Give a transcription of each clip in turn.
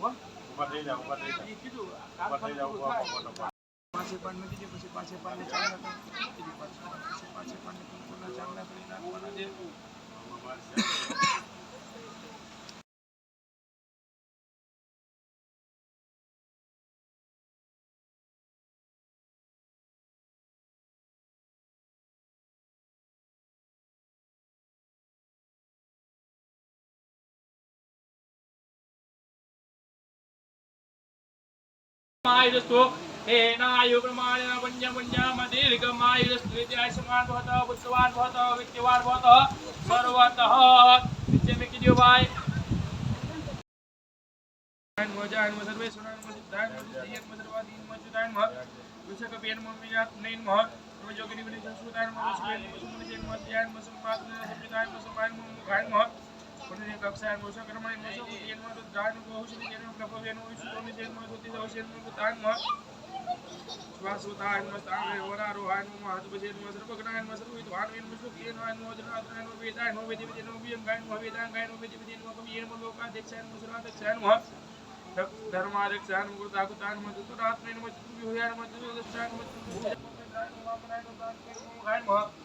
તું તું આશુ બોલો ના એ કીધું કામ પૂરું થાય. પાસે પાન મૂકી પછી પાસે પાનને ચાંદલા કરી મૂકી દે, પાસે પાનને કુમકુમના કરી નાખવાના છે. આયુરસ્તો હેનાયુ પ્રમાણેન વન્ય વન્યામ દીર્ઘમાયુરસ્તુ વિદ્યાસમાન ભવત પુત્રવાન ભવત વિદ્યવાન ભવત સર્વતઃ વિદ્ય મેં કીધું ભાઈ મોજાન સર્વે સુનાન મસિદ્ધાન મસિદ્ધિયન મસર્વાદીન મજુદાન મહ વિષક પેન મમિયાત નૈન મહ યોગિની વિનિ સંસ્કૃતાન કક્ષાએ સુમેન મસુમનિજન મધ્યાન મસુમાત સંવિધાન મસુમાન મુખાન મહ પુણ્ય કક્ષાન મોસો કર્માન મોસો ઉદ્યન મહ દાન હુસની જેન પ્રભવેન વિશુદ્ધોમિ જેન મહ દુતિ દોષેન મહ તાન મહ શ્વાસોદાન મહ તાંગે વરારોહાન મહ હાથ બજેન મહ સર્વજ્ઞાન મહ સર્વવિદ્વાન વેન મહ સુખેન વાન મહ જનાત્રન મહ વેદાન મહ વેદિ વિજેન મહ વિયં ગાયન વેદાન ગાયન મહ વેદિ વિજેન કવિયન લોકાધ્યક્ષાન મહ મહ ધર્માધ્યક્ષાન મહ ચતુર્વ્યુહાન મહ ચતુર્દશાન મહ ચતુર્ભુજાન મહ વેદાન મહ વામનાન મહ દાનકેન મહ ગાયન મહ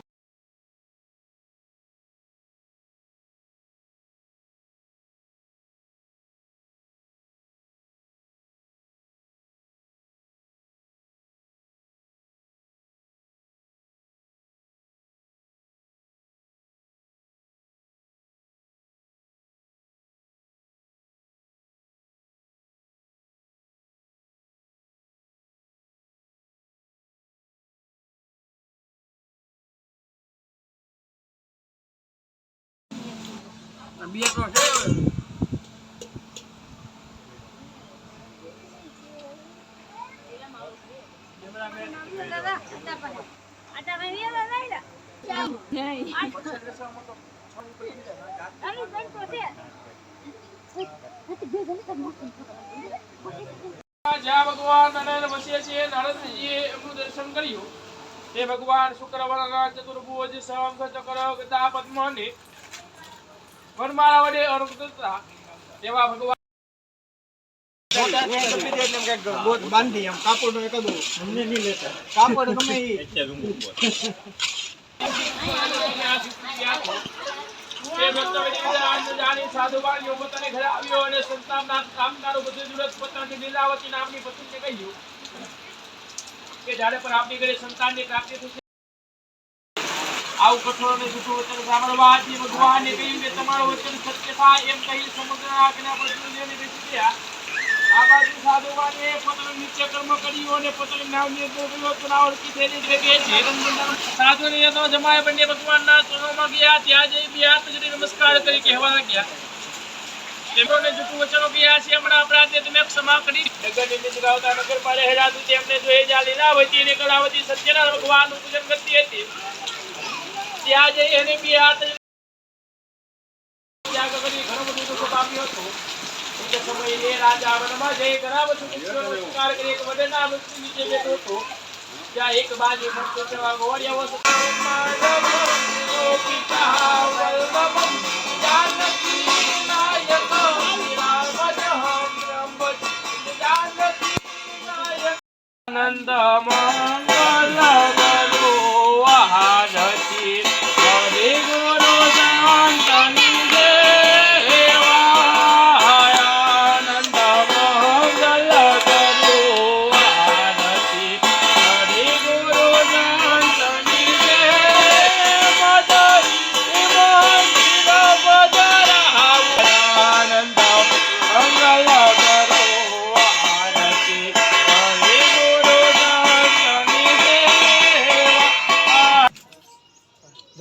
જ્યાં ભગવાન નરેન્દ્ર વસે છે નારદજીએ એમનું દર્શન કર્યું તે ભગવાન શુક્રવારના ચતુર્ભુજ સમ ચક્ર પદ્મ ને વનમાળા વડે અનુકૃતતા ભગવાન બાંધી એમ કાપડ નો એકાદો અમને નહીં લેતા કાપડ ગમે ઈ. તે ભક્ત વિધિવિધાન જાણી સાધુ વાણીઓ પોતાને ઘરે આવ્યો અને સંતાનના કામદારો બધે દુરત પોતાની લીલાવતી નામની પત્નીને કહ્યું કે જ્યારે પણ આપની ઘરે સંતાનની પ્રાપ્તિ થશે આવું કઠોળ અને જૂઠું વચન સાંભળવાથી ભગવાને કહ્યું કે તમારું વચન સત્ય થાય એમ કહી સમુદ્ર આજ્ઞા પર દુર્યોધને બેસી ગયા આ બાજુ સાધુવાને પોતાનું નિત્ય કર્મ અને પોતાની નામની દુર્યોધના ઓળખી થયેલી તો જમાય બંને ભગવાનના ચરણોમાં ગયા. ત્યાં જઈ બે હાથ જોડી નમસ્કાર કરી કહેવા લાગ્યા. તેમને જૂઠું વચનો ગયા છે, હમણાં અપરાધને તમે ક્ષમા કરી. નગરની નિજરાવતા નગરમાં રહેલા હતું તેમને જોઈ જ્યાં લીલાવતી અને કળાવતી સત્યના પૂજન કરતી હતી. ત્યાં જઈ એને બી આ ત્યાગ કરી ઘણું બધું દુઃખ પામ્યો હતું. એ સમય એ રાજા વનમાં જઈ ઘણા બધું કરી એક વડેના વૃક્ષ નીચે બેઠો હતો. ત્યાં એક બાજુ ભક્તો સેવા ગોળિયાઓ પિતા વલ્લભમ જાનકી નાયક. વિરામજહમ બ્રહ્મચર્ય જાનકી નાયક. આનંદ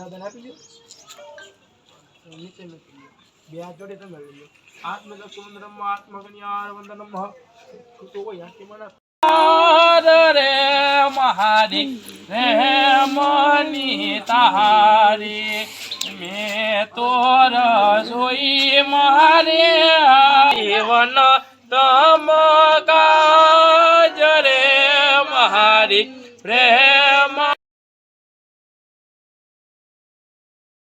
બધાને આપી દો. નીચે દો. બે હાથ જોડે તમે લઈ લો. આત્મદક્ષુમંદ્રમ આત્મગણ્યાર વંદનમ તો કોઈ હાથી મને રે મહારી રે મની તારી. મેં તો રસોઈ મારે જીવન તમ કાજ રે મહારી રે